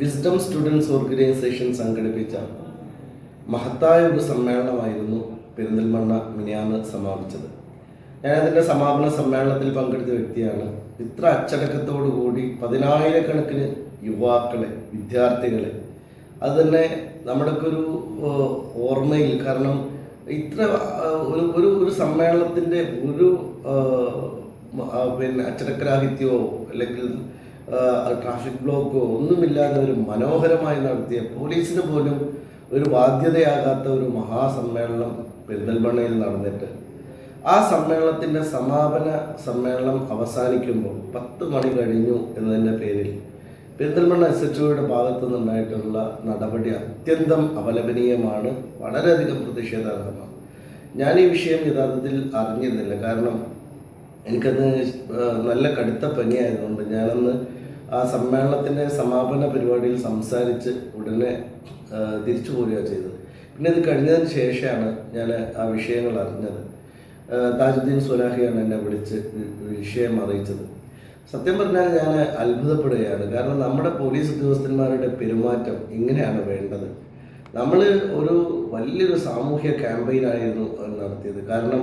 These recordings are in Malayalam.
വിസ്ഡം സ്റ്റുഡൻസ് ഓർഗനൈസേഷൻ സംഘടിപ്പിച്ച മഹത്തായ ഒരു സമ്മേളനമായിരുന്നു പെരിന്തൽമണ്ണ മിനിയാന്ന് സമാപിച്ചത്. ഞാനതിന്റെ സമാപന സമ്മേളനത്തിൽ പങ്കെടുത്ത വ്യക്തിയാണ്. ഇത്ര അച്ചടക്കത്തോടു കൂടി പതിനായിരക്കണക്കിന് യുവാക്കളെ വിദ്യാർത്ഥികളെ. അത് തന്നെ നമ്മുടെയൊക്കെ ഒരു ഓർമ്മയിൽ കാരണം ഇത്ര ഒരു ഒരു ഒരു സമ്മേളനത്തിന്റെ ഒരു പിന്നെ അച്ചടക്കരാഹിത്യമോ അല്ലെങ്കിൽ ട്രാഫിക് ബ്ലോക്കോ ഒന്നുമില്ലാതെ ഒരു മനോഹരമായി നടത്തിയ പോലീസിന് പോലും ഒരു ബാധ്യതയാകാത്ത ഒരു മഹാസമ്മേളനം പെരിന്തൽമണ്ണയിൽ നടന്നിട്ട്. ആ സമ്മേളനത്തിന്റെ സമാപന സമ്മേളനം അവസാനിക്കുമ്പോൾ പത്ത് മണി കഴിഞ്ഞു എന്നതിന്റെ പേരിൽ പെരിന്തൽമണ്ണ എസ് എച്ച് ഒയുടെ ഭാഗത്തു നിന്നുണ്ടായിട്ടുള്ള നടപടി അത്യന്തം അപലപനീയമാണ് വളരെയധികം പ്രതിഷേധാർഹമാണ്. ഞാൻ ഈ വിഷയം യഥാർത്ഥത്തിൽ അറിഞ്ഞിരുന്നില്ല. കാരണം എനിക്കത് നല്ല കടുത്ത പനിയായതുകൊണ്ട് ഞാനന്ന് ആ സമ്മേളനത്തിന്റെ സമാപന പരിപാടിയിൽ സംസാരിച്ച് ഉടനെ തിരിച്ചു പോരുകയാണ് ചെയ്തത്. പിന്നെ ഇത് കഴിഞ്ഞതിന് ശേഷമാണ് ഞാൻ ആ വിഷയങ്ങൾ അറിഞ്ഞത്. താജുദ്ദീൻ സുലാഹിയാണ് എന്നെ വിളിച്ച് വിഷയം അറിയിച്ചത്. സത്യം പറഞ്ഞാൽ ഞാൻ അത്ഭുതപ്പെടുകയാണ്. കാരണം നമ്മുടെ പോലീസ് ഉദ്യോഗസ്ഥന്മാരുടെ പെരുമാറ്റം ഇങ്ങനെയാണ് വേണ്ടത്. നമ്മൾ ഒരു വലിയൊരു സാമൂഹ്യ ക്യാമ്പയിനായിരുന്നു നടത്തിയത്. കാരണം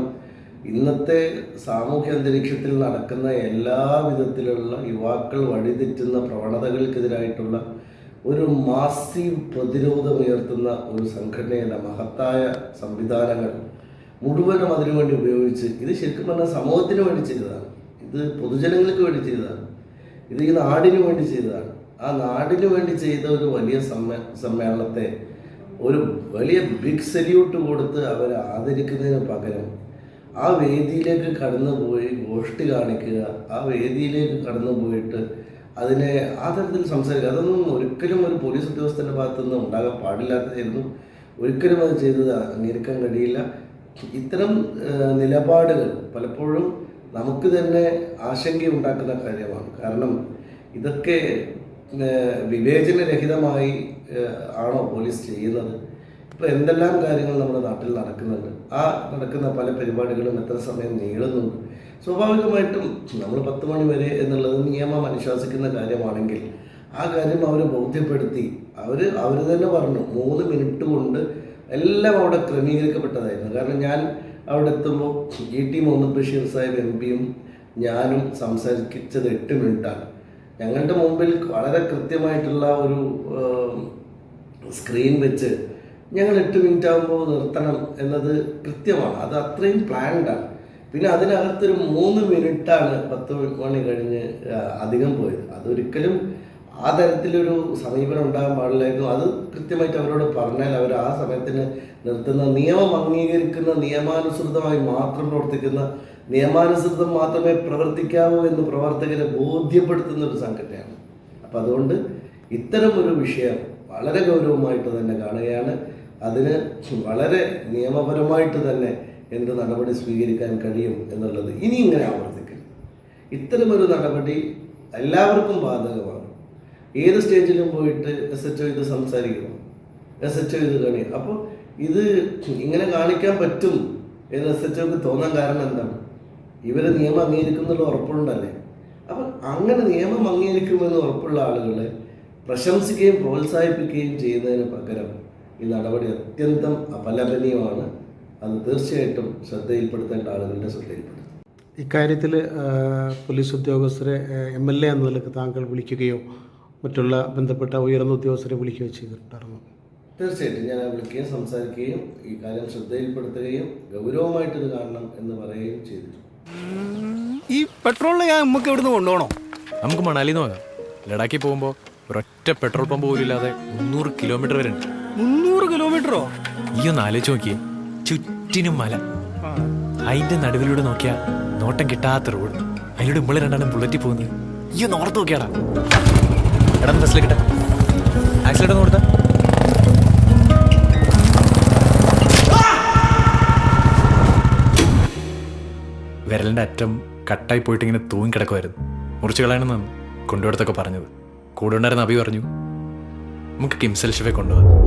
ഇന്നത്തെ സാമൂഹ്യ അന്തരീക്ഷത്തിൽ നടക്കുന്ന എല്ലാ വിധത്തിലുള്ള യുവാക്കൾ വഴിതെറ്റുന്ന പ്രവണതകൾക്കെതിരായിട്ടുള്ള ഒരു മാസീവ് പ്രതിരോധം ഉയർത്തുന്ന ഒരു സംഘടനയുടെ മഹത്തായ സംവിധാനങ്ങൾ മുഴുവനും അതിനുവേണ്ടി ഉപയോഗിച്ച് ഇത് ശരിക്കും പറഞ്ഞാൽ സമൂഹത്തിന് വേണ്ടി ചെയ്തതാണ്. ഇത് പൊതുജനങ്ങൾക്ക് വേണ്ടി ചെയ്തതാണ്. ഇത് ഈ നാടിന് വേണ്ടി ചെയ്തതാണ്. ആ നാടിന് വേണ്ടി ചെയ്ത ഒരു വലിയ സമ്മേ സമ്മേളനത്തെ ഒരു വലിയ ബിഗ് സല്യൂട്ട് കൊടുത്ത് അവരെ ആദരിക്കുന്നതിന് പകരം ആ വേദിയിലേക്ക് കടന്നു പോയി ഗോഷ്ടി കാണിക്കുക ആ വേദിയിലേക്ക് കടന്നു പോയിട്ട് അതിനെ ആ തരത്തിൽ സംസാരിക്കുക. അതൊന്നും ഒരിക്കലും ഒരു പോലീസ് ഉദ്യോഗസ്ഥന്റെ ഭാഗത്തു നിന്ന് ഉണ്ടാകാൻ പാടില്ലാത്തതായിരുന്നു. ഒരിക്കലും അത് ചെയ്തത് അംഗീകരിക്കാൻ കഴിയില്ല. ഇത്തരം നിലപാടുകൾ പലപ്പോഴും നമുക്ക് തന്നെ ആശങ്കയുണ്ടാക്കുന്ന കാര്യമാണ്. കാരണം ഇതൊക്കെ വിവേചനരഹിതമായി ആണോ പോലീസ് ചെയ്യുന്നത്? ഇപ്പോൾ എന്തെല്ലാം കാര്യങ്ങൾ നമ്മുടെ നാട്ടിൽ നടക്കുന്നുണ്ട്? ആ നടക്കുന്ന പല പരിപാടികളും എത്ര സമയം നീളുന്നുണ്ട്? സ്വാഭാവികമായിട്ടും നമ്മൾ പത്ത് മണി വരെ എന്നുള്ളത് നിയമം അനുശാസിക്കുന്ന കാര്യമാണെങ്കിൽ ആ കാര്യം അവർ ബോധ്യപ്പെടുത്തി. അവർ അവർ തന്നെ പറഞ്ഞു മൂന്ന് മിനിറ്റ് കൊണ്ട് എല്ലാം അവിടെ ക്രമീകരിക്കപ്പെട്ടതായിരുന്നു. കാരണം ഞാൻ അവിടെ എത്തുമ്പോൾ E T Muhammad Basheer Sahib M പിയും ഞാനും സംസാരിച്ചത് എട്ട് മിനിറ്റാണ്. ഞങ്ങളുടെ മുമ്പിൽ വളരെ കൃത്യമായിട്ടുള്ള ഒരു സ്ക്രീൻ വെച്ച് ഞങ്ങൾ എട്ട് മിനിറ്റ് ആകുമ്പോൾ നിർത്തണം എന്നത് കൃത്യമാണ്. അത് അത്രയും പ്ലാൻഡാണ് പിന്നെ അതിനകത്തൊരു മൂന്ന് മിനിറ്റാണ് പത്ത് മണി കഴിഞ്ഞ് അധികം പോയത്. അതൊരിക്കലും ആ തരത്തിലൊരു സമീപനം ഉണ്ടാകാൻ പാടില്ലായിരുന്നു. അത് കൃത്യമായിട്ട് അവരോട് പറഞ്ഞാൽ അവർ ആ സമയത്തിന് നിർത്തുന്ന നിയമം അംഗീകരിക്കുന്ന നിയമാനുസൃതമായി മാത്രം പ്രവർത്തിക്കുന്ന നിയമാനുസൃതം മാത്രമേ പ്രവർത്തിക്കാവൂ എന്ന് പ്രവർത്തകരെ ബോധ്യപ്പെടുത്തുന്ന ഒരു സംഘടനയാണ്. അപ്പം അതുകൊണ്ട് ഇത്തരം ഒരു വിഷയം വളരെ ഗൗരവമായിട്ട് തന്നെ കാണുകയാണ്. അതിന് വളരെ നിയമപരമായിട്ട് തന്നെ എന്ത് നടപടി സ്വീകരിക്കാൻ കഴിയും എന്നുള്ളത് ഇനി ഇങ്ങനെ ആവർത്തിക്കരുത്. ഇത്തരമൊരു നടപടി എല്ലാവർക്കും ബാധകമാണ്. ഏത് സ്റ്റേജിലും പോയിട്ട് എസ് എച്ച് ഒ ഇത് സംസാരിക്കണം. എസ് എച്ച് ഒ ഇത് കാണിക്കും അപ്പോൾ ഇത് ഇങ്ങനെ കാണിക്കാൻ പറ്റും എന്ന് എസ് എച്ച് ഒക്ക് തോന്നാൻ കാരണം എന്താണ്? ഇവരെ നിയമം അംഗീകരിക്കുന്നുള്ള ഉറപ്പുണ്ടല്ലേ? അപ്പം അങ്ങനെ നിയമം അംഗീകരിക്കുമെന്ന് ഉറപ്പുള്ള ആളുകളെ പ്രശംസിക്കുകയും പ്രോത്സാഹിപ്പിക്കുകയും ചെയ്യുന്നതിന് പകരം ഈ നടപടി അത്യന്തം അപലപനീയമാണ്. അത് തീർച്ചയായിട്ടും ശ്രദ്ധയിൽപ്പെടുത്തേണ്ട ആളുകളുടെ ശ്രദ്ധയിൽപ്പെടുത്തും ഇക്കാര്യത്തിൽ പോലീസ് ഉദ്യോഗസ്ഥരെ എം എൽ എ എന്ന നിലയ്ക്ക് താങ്കൾ വിളിക്കുകയോ മറ്റുള്ള ബന്ധപ്പെട്ട ഉയർന്ന ഉദ്യോഗസ്ഥരെ വിളിക്കുകയോ ചെയ്തിട്ടുണ്ടായിരുന്നു? തീർച്ചയായിട്ടും. ഞാൻ വിളിക്കുകയും സംസാരിക്കുകയും ഈ കാര്യം ശ്രദ്ധയിൽപ്പെടുത്തുകയും ഗൗരവമായിട്ട് ഇത് കാണണം എന്ന് പറയുകയും ചെയ്തിട്ടുണ്ട്. ഈ പെട്രോളിന് ഞാൻ നമുക്ക് ഇവിടുന്ന് കൊണ്ടുപോകണോ? നമുക്ക് മണാലിന്ന് നോക്കാം ലഡാക്കിൽ പോകുമ്പോൾ ഒരൊറ്റ പെട്രോൾ പമ്പ് പോലും ഇല്ലാതെ മുന്നൂറ് കിലോമീറ്റർ വരെ ഉണ്ട് മുന്നൂറ് കിലോമീറ്ററോ? ഈ ഒന്ന് ആലോചിച്ച് നോക്കിയേ. ചുറ്റിനും മല. അതിന്റെ നടുവിലൂടെ നോക്കിയാ നോട്ടം കിട്ടാത്ത റോഡ്. അതിലൂടെ ഇമ്മൾ രണ്ടാളും ബുള്ളറ്റ് പോകുന്നത്. ഈ ഒന്ന് ഓർത്ത് നോക്കിയാടാ. എടാ ബസ്സിലേക്കിട്ടെ ആക്സിഡന്റ് നോർത്താ വിരലിന്റെ അറ്റം കട്ടായി പോയിട്ട് ഇങ്ങനെ തൂങ്ങി കിടക്കുമായിരുന്നു മുറിച്ചു കളയണമെന്നാണ് കൊണ്ടുപോടത്തൊക്കെ പറഞ്ഞത്. കൂടെ ഉണ്ടായിരുന്ന അഭി പറഞ്ഞു നമുക്ക് കിംസൽ ഷെഫെ കൊണ്ടുപോകാം.